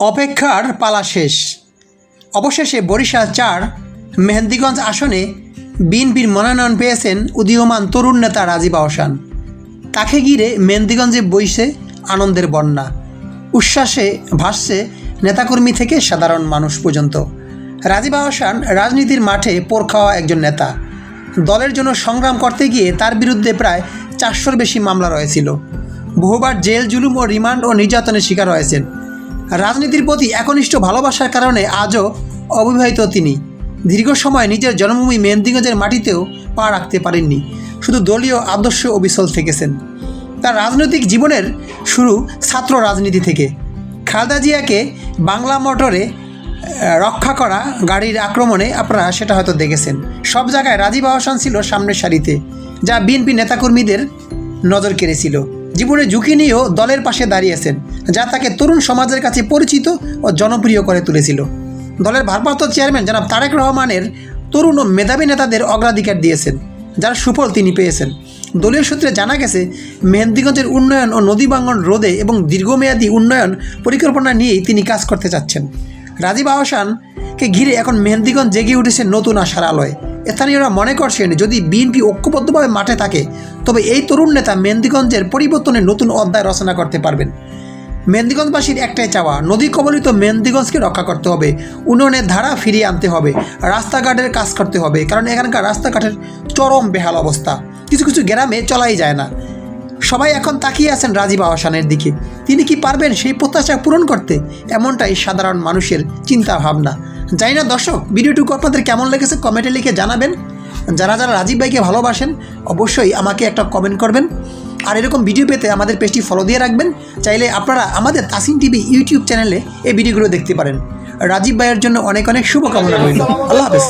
অপেক্ষার পালা শেষ। অবশেষে বরিশাল চার মেহেন্দিগঞ্জ আসনে বিএনপির মনোনয়ন পেয়েছেন উদীয়মান তরুণ নেতা রাজীব আহসান। তাকে ঘিরে মেহেন্দিগঞ্জে বইছে আনন্দের বন্যা। উচ্ছ্বাসে ভাসছে নেতাকর্মী থেকে সাধারণ মানুষ পর্যন্ত। রাজীব আহসান রাজনীতির মাঠে পোর খাওয়া একজন নেতা। দলের জন্য সংগ্রাম করতে গিয়ে তার বিরুদ্ধে প্রায় চারশোর বেশি মামলা রয়েছিল। বহুবার জেল, জুলুম ও রিমান্ড ও নির্যাতনের শিকার হয়েছেন। রাজনীতির প্রতি একনিষ্ঠ ভালোবাসার কারণে আজও অবিবাহিত তিনি। দীর্ঘ সময় নিজের জন্মভূমি মেহেন্দিগঞ্জের মাটিতেও পা রাখতে পারেননি, শুধু দলীয় আদর্শ অবিচল থেকেছেন। তার রাজনৈতিক জীবনের শুরু ছাত্র রাজনীতি থেকে। খালেদা জিয়াকে বাংলা মোটরে রক্ষা করা গাড়ির আক্রমণে আপনারা সেটা হয়তো দেখেছেন। সব জায়গায় রাজীব আহসান ছিল সামনের সারিতে, যা বিএনপি নেতাকর্মীদের নজর কেড়েছিল। জীবনে ঝুঁকি নিয়েও দলের পাশে দাঁড়িয়েছেন, যা তাকে তরুণ সমাজের কাছে পরিচিত ও জনপ্রিয় করে তুলেছিল। দলের ভারপ্রাপ্ত চেয়ারম্যান জনাব তারেক রহমানের তরুণ ও মেধাবী নেতাদের অগ্রাধিকার দিয়েছেন, যার সুফল তিনি পেয়েছেন। দলীয় সূত্রে জানা গেছে, মেহেন্দিগঞ্জের উন্নয়ন ও নদী ভাঙ্গন রোধে এবং দীর্ঘমেয়াদী উন্নয়ন পরিকল্পনা নিয়েই তিনি কাজ করতে চাচ্ছেন। রাজীব আহসানকে ঘিরে এখন মেহেন্দিগঞ্জ জেগে উঠেছে নতুন আশার আলোয়। স্থানীয়রা মনে করছেন যদি বিএনপি ঐক্যবদ্ধভাবে মাঠে থাকে, তবে এই তরুণ নেতা মেহেন্দিগঞ্জের পরিবর্তনের নতুন অধ্যায় রচনা করতে পারবেন। মেহেন্দিগঞ্জবাসীর একটাই চাওয়া, নদী কবলিত মেহেন্দিগঞ্জকে রক্ষা করতে হবে, উন্নয়নের ধারা ফিরিয়ে আনতে হবে, রাস্তাঘাটের কাজ করতে হবে, কারণ এখানকার রাস্তাঘাটের চরম বেহাল অবস্থা। কিছু কিছু গ্রামে চলাই যায় না। সবাই এখন তাকিয়ে আছেন রাজীব আহসানের দিকে। তিনি কি পারবেন সেই প্রত্যাশা পূরণ করতে? এমনটাই সাধারণ মানুষের চিন্তা ভাবনা জানি না দর্শক ভিডিওটুকু আপনাদের কেমন লেগেছে কমেন্টে লিখে জানাবেন। যারা যারা রাজীব ভাইকে ভালোবাসেন অবশ্যই আমাকে একটা কমেন্ট করবেন। আর এরকম ভিডিও পেতে আমাদের পেজটি ফলো দিয়ে রাখবেন। চাইলে আপনারা আমাদের তাসিন টিভি ইউটিউব চ্যানেলে এই ভিডিওগুলো দেখতে পারেন। রাজীব ভাইয়ের জন্য অনেক অনেক শুভকামনা রইল। আল্লাহ হাফেজ।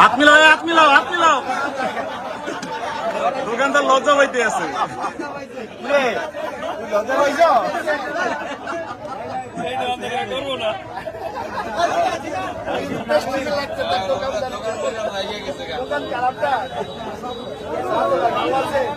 হাত মিলাও হাত মিলাও হাত মিলাও। দোকানদার লজ্জা পাইতে আছে